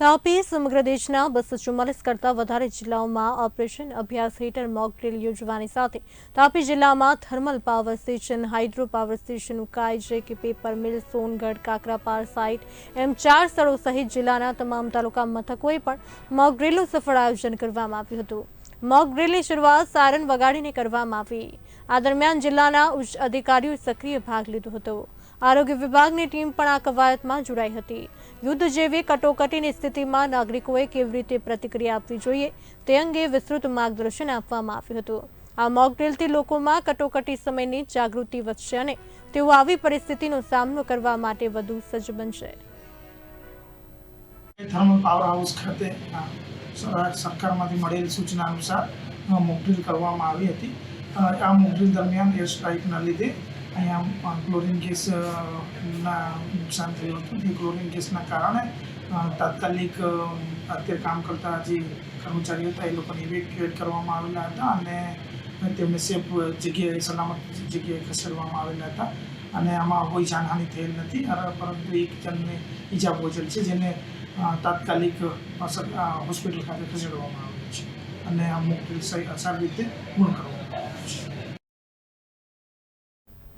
તાપી સમગ્ર દેશના બસો ચુમ્માલીસ કરતાં વધારે જિલ્લાઓમાં ઓપરેશન અભ્યાસ હેઠળ મોક યોજવાની સાથે તાપી જિલ્લામાં thermal power station, hydro power station Ukai કે paper mill, Songadh Kakrapar site એમ ચાર સ્થળો સહિત જિલ્લાના તમામ તાલુકા મથકોએ પણ મોક સફળ આયોજન કરવામાં આવ્યું હતું. મોક શરૂઆત સારણ વગાડીને કરવામાં આવી. આ દરમિયાન જિલ્લાના ઉચ્ચ અધિકારીઓએ સક્રિય ભાગ લીધો હતો. આરોગ્ય વિભાગની ટીમ પણ આ કવાયતમાં જોડાઈ હતી. યુદ્ધ જેવી કટોકટીની સ્થિતિમાં નાગરિકોએ કેવી રીતે પ્રતિક્રિયા આપવી જોઈએ તે અંગે વિસ્તૃત માર્ગદર્શન આપવામાં આવ્યું હતું. આ મોકડ્રીલથી લોકોમાં કટોકટી સમયની જાગૃતિ વધશે અને તેઓ આવી પરિસ્થિતિનો સામનો કરવા માટે વધુ સજ્જ બનશે. થર્મલ પાવર હાઉસ ખાતે સરકારમાંથી મળેલ સૂચના અનુસાર મોકડ્રીલ કરવામાં આવી હતી. આ મોકડ્રીલ દરમિયાન એર સ્ટ્રાઇકના લીધે અહીંયા ક્લોરિન ગેસ અ, નુકસાન થયું હતું. તે ક્લોરિન ગેસના કારણે તાત્કાલિક અત્યારે કામ કરતા જે કર્મચારીઓ હતા એ લોકોને ઇવેક્યુએટ કરવામાં આવેલા હતા અને તેમને સેફ જગ્યાએ સલામત જગ્યાએ ખસેડવામાં આવેલા હતા. અને આમાં કોઈ જાનહાનિ થયેલ નથી. પરંતુ એક જણને ઈજા પહોંચેલ છે જેને તાત્કાલિક હોસ્પિટલ ખાતે ખસેડવામાં આવ્યું છે. અને અમુક સારી રીતે પૂર્ણ કરવામાં આવ્યું છે.